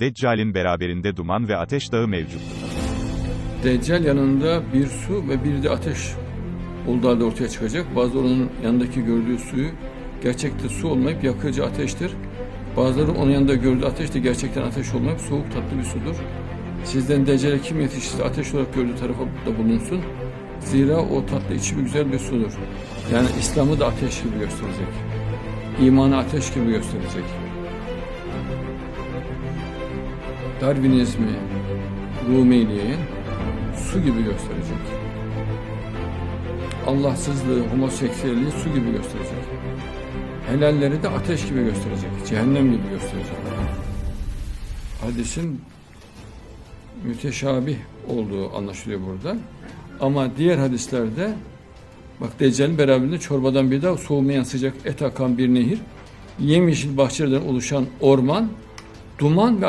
Deccal'in beraberinde duman ve ateş dağı mevcuttur. Deccal yanında bir su ve bir de ateş olduğu halde ortaya çıkacak. Bazıları onun yanındaki gördüğü suyu gerçekte su olmayıp yakıcı ateştir. Bazıları onun yanında gördüğü ateş de gerçekten ateş olmayıp soğuk tatlı bir sudur. Sizden Deccal'e kim yetişirse ateş olarak gördüğü tarafa da bulunsun. Zira o tatlı içimi güzel bir sudur. Yani İslam'ı da ateş gibi gösterecek. İmanı ateş gibi gösterecek. Darwinizmi, Rumiliği su gibi gösterecek. Allahsızlığı, homoseksüelliği su gibi gösterecek. Helalleri de ateş gibi gösterecek. Cehennem gibi gösterecek. Hadisin müteşabih olduğu anlaşılıyor burada. Ama diğer hadislerde bak Deccal'in beraberinde çorbadan bir daha soğumayan sıcak et akan bir nehir, yemyeşil bahçelerden oluşan orman, duman ve